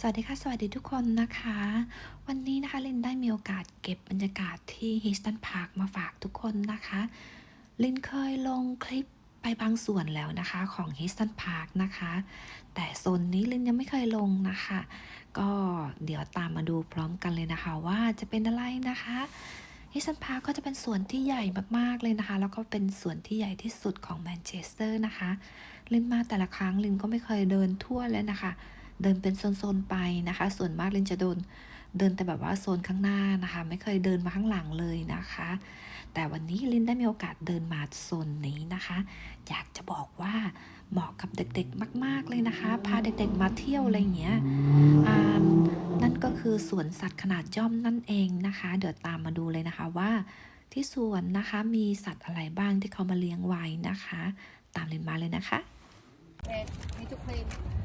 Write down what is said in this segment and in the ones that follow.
สวัสดีค่ะ สวัสดีทุกคนนะคะ วันนี้นะคะลินได้มีโอกาสเก็บบรรยากาศที่ฮิสตันพาร์คมาฝากทุกคนนะคะลินเคยลงคลิปไปบางส่วนแล้วนะคะของฮิสตันพาร์คนะคะ แต่โซนนี้ลินยังไม่เคยลงนะคะ ก็เดี๋ยวตามมาดูพร้อมกันเลยนะคะ ว่าจะเป็นอะไรนะคะฮิสตันพาร์คก็จะเป็นสวนที่ใหญ่มากๆเลยนะคะ แล้วก็เป็นสวนที่ใหญ่ที่สุดของแมนเชสเตอร์นะคะลินมาแต่ละครั้งลินก็ไม่เคยเดินทั่วเลยนะคะ เดินเป็นโซนๆไปนะคะ ส่วนมากลินจะโดนเดินแต่แบบว่าโซนข้างหน้านะคะ ไม่เคยเดินมาข้างหลังเลยนะคะ แต่วันนี้ลินได้มีโอกาสเดินมาโซนนี้นะคะ อยากจะบอกว่าเหมาะกับเด็กๆมาก ๆเลยนะคะ พาเด็กๆมาเที่ยวอะไรเงี้ยอ่านั่นก็คือสวนสัตว์ขนาดย่อมนั่นเองนะคะ เดี๋ยวตามมาดูเลยนะคะว่า ที่สวนนะคะมีสัตว์อะไรบ้างที่เขามาเลี้ยงไว้นะคะ ตามลินมาเลยนะคะ need to clean.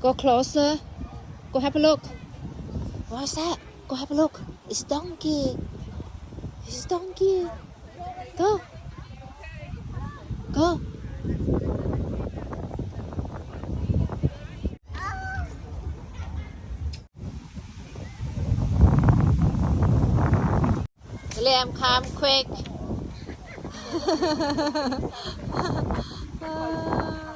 Go closer. Go have a look. What's that? Go have a look. It's donkey. It's donkey. Go. Go. Liam, come quick. Do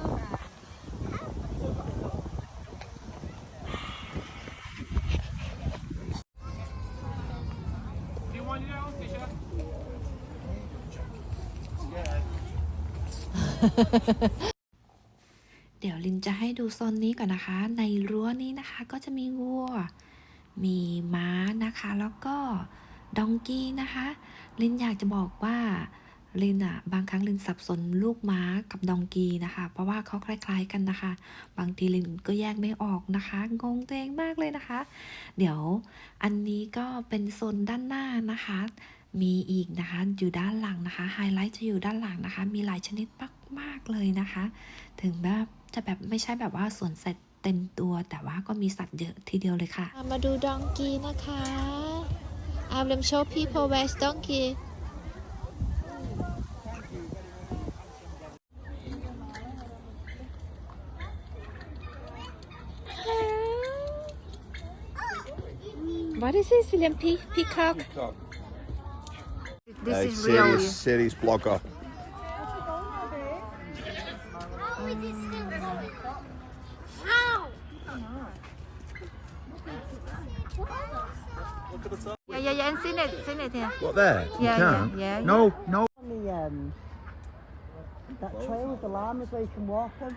เดี๋ยวลินจะให้ดูโซนนี้ก่อนนะคะ ในรั้วนี้นะคะก็จะมีวัว มีม้านะคะ แล้วก็ดองกี้นะคะ ลินอยากจะบอกว่าลินอะบางครั้งลินสับสนลูกม้ากับดองกีนะคะ เพราะว่าเขาคล้าย ๆ กันนะคะ บางทีลินก็แยกไม่ออกนะคะงงตัวเองมากเลยนะคะ เดี๋ยวอันนี้ก็เป็นโซนด้านหน้านะคะ มีอีกนะคะ อยู่ด้านหลังนะคะ ไฮไลท์จะอยู่ด้านหลังนะคะ มีหลายชนิดมาก ๆ เลยนะคะ ถึงแบบจะแบบไม่ใช่แบบว่าสวนสัตว์เต็มตัว แต่ว่าก็มีสัตว์เยอะทีเดียวเลยค่ะ มาดูดองกีนะคะอาเลมโชว์ people where's donkey What is this, William? Pe- peacock? This Uh, is real. serious, serious blogger. Yeah, yeah, yeah, and seen it, seen it here. What there? You Yeah, yeah, can't? yeah, No, no. on the um, that trail with the llamas where you can walk them.